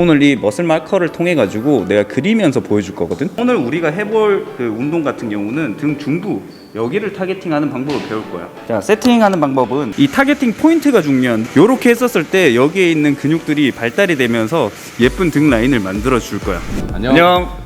오늘 이 머슬 마커를 통해 가지고 내가 그리면서 보여줄 거거든. 오늘 우리가 해볼 그 운동 같은 경우는 등 중부 여기를 타겟팅하는 방법을 배울 거야. 자, 세팅하는 방법은 이 타겟팅 포인트가 중요한. 요렇게 했었을 때 여기에 있는 근육들이 발달이 되면서 예쁜 등 라인을 만들어 줄 거야. 안녕.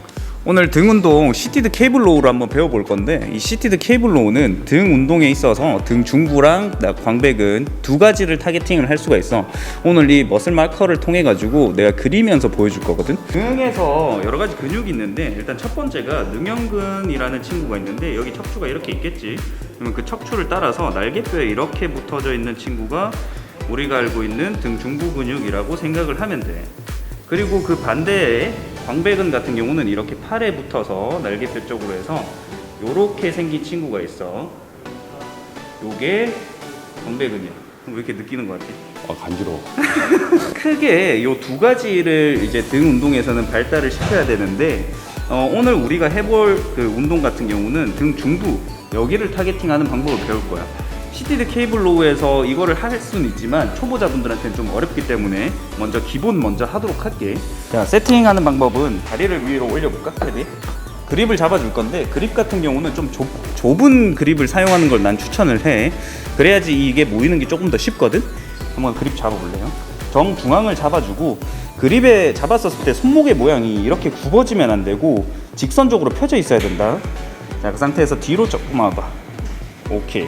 오늘 등 운동 시티드 케이블 로우를 한번 배워볼 건데 이 시티드 케이블 로우는 등 운동에 있어서 등 중부랑 나- 광배근 두 가지를 타겟팅을 할 수가 있어. 오늘 이 머슬 마커를 통해 가지고 내가 그리면서 보여줄 거거든. 등에서 여러 가지 근육이 있는데 일단 첫 번째가 능형근이라는 친구가 있는데 여기 척추가 이렇게 있겠지. 그러면 그 척추를 따라서 날개뼈에 이렇게 붙어져 있는 친구가 우리가 알고 있는 등 중부 근육이라고 생각을 하면 돼. 그리고 그 반대에 광배근 같은 경우는 이렇게 팔에 붙어서 날개뼈 쪽으로 해서 요렇게 생긴 친구가 있어. 요게 광배근이야. 왜 이렇게 느끼는 것 같아? 아 간지러워. 크게 요 두 가지를 이제 등 운동에서는 발달을 시켜야 되는데 어, 오늘 우리가 해볼 그 운동 같은 경우는 등 중부 여기를 타겟팅하는 방법을 배울 거야. 시티드 케이블 로우에서 이거를 할 수는 있지만 초보자분들한테는 좀 어렵기 때문에 먼저 기본 먼저 하도록 할게. 자 세팅하는 방법은 다리를 위로 올려볼까? 테디? 그립을 잡아줄 건데 그립 같은 경우는 좀 좁, 좁은 그립을 사용하는 걸 난 추천을 해. 그래야지 이게 모이는 게 조금 더 쉽거든. 한번 그립 잡아볼래요? 정 중앙을 잡아주고 그립에 잡았었을 때 손목의 모양이 이렇게 굽어지면 안 되고 직선적으로 펴져 있어야 된다. 자, 그 상태에서 뒤로 조금 와봐. 오케이.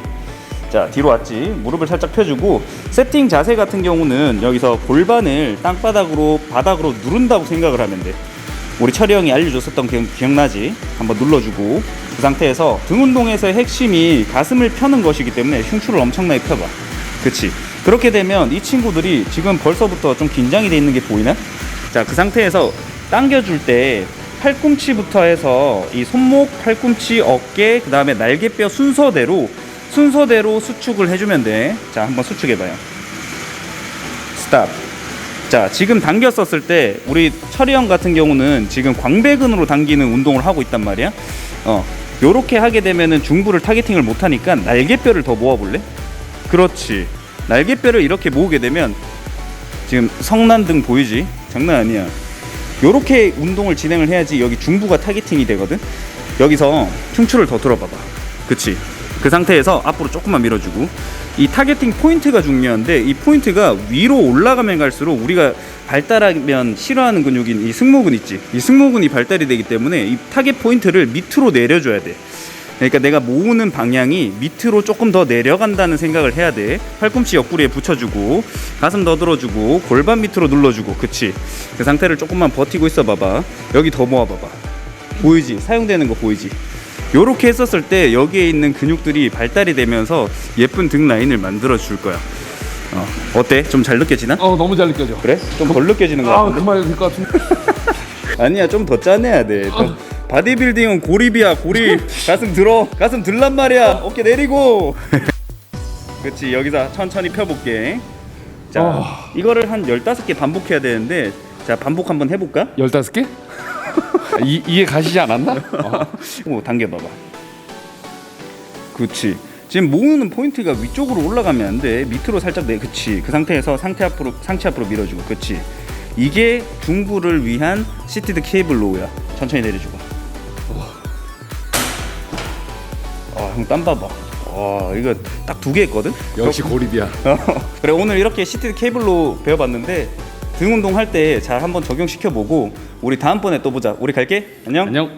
자, 뒤로 왔지. 무릎을 살짝 펴주고 세팅 자세 같은 경우는 여기서 골반을 땅바닥으로 바닥으로 누른다고 생각을 하면 돼. 우리 철이 형이 알려줬었던 기억, 기억나지? 한번 눌러주고 그 상태에서 등 운동에서의 핵심이 가슴을 펴는 것이기 때문에 흉추를 엄청나게 펴봐. 그치? 그렇게 되면 이 친구들이 지금 벌써부터 좀 긴장이 돼 있는 게 보이나? 자, 그 상태에서 당겨줄 때 팔꿈치부터 해서 이 손목, 팔꿈치, 어깨, 그 다음에 날개뼈 순서대로 순서대로 수축을 해주면 돼. 자, 한번 수축해봐요. 스탑. 자, 지금 당겼었을 때 우리 철이 형 같은 경우는 지금 광배근으로 당기는 운동을 하고 있단 말이야. 어, 요렇게 하게 되면은 중부를 타겟팅을 못 하니까 날개뼈를 더 모아볼래? 그렇지. 날개뼈를 이렇게 모으게 되면 지금 성난등 보이지? 장난 아니야. 요렇게 운동을 진행을 해야지 여기 중부가 타겟팅이 되거든. 여기서 흉추를 더 들어봐봐. 그치? 그 상태에서 앞으로 조금만 밀어주고 이 타겟팅 포인트가 중요한데 이 포인트가 위로 올라가면 갈수록 우리가 발달하면 싫어하는 근육인 이 승모근 있지? 이 승모근이 발달이 되기 때문에 이 타겟 포인트를 밑으로 내려줘야 돼. 그러니까 내가 모으는 방향이 밑으로 조금 더 내려간다는 생각을 해야 돼. 팔꿈치 옆구리에 붙여주고 가슴 더 들어주고 골반 밑으로 눌러주고. 그치? 그 상태를 조금만 버티고 있어 봐봐. 여기 더 모아봐봐. 보이지? 사용되는 거 보이지 요렇게 했었을 때 여기에 있는 근육들이 발달이 되면서 예쁜 등 라인을 만들어 줄 거야 어, 어때? 좀 잘 느껴지나? 어 너무 잘 느껴져. 그래? 좀 덜 느껴지는 거아 같은데? 그만 해도 될것 같은데. 아니야 좀 더 짜내야 돼 좀 바디빌딩은 고립이야 고립 가슴 들어 가슴 들란 말이야 어깨 내리고 그렇지 여기서 천천히 펴볼게 자 어. 이거를 한 15개 반복해야 되는데 자 반복 한번 해볼까? 열다섯 개? 이 이해 가시지 않았나? 어. 오 당겨 봐봐. 그렇지 지금 모으는 포인트가 위쪽으로 올라가면 안 돼 밑으로 살짝 내 그치. 그 상태에서 상태 앞으로 상체 앞으로 밀어주고 그치. 이게 중부를 위한 시티드 케이블 로우야. 천천히 내려주고. 아 형 땀 봐봐. 와 이거 딱 두 개 했거든? 역시 고립이야. 그래 오늘 이렇게 시티드 케이블로 배워봤는데 등 운동 할 때 잘 한번 적용시켜 보고 우리 다음번에 또 보자. 우리 갈게. 안녕. 안녕.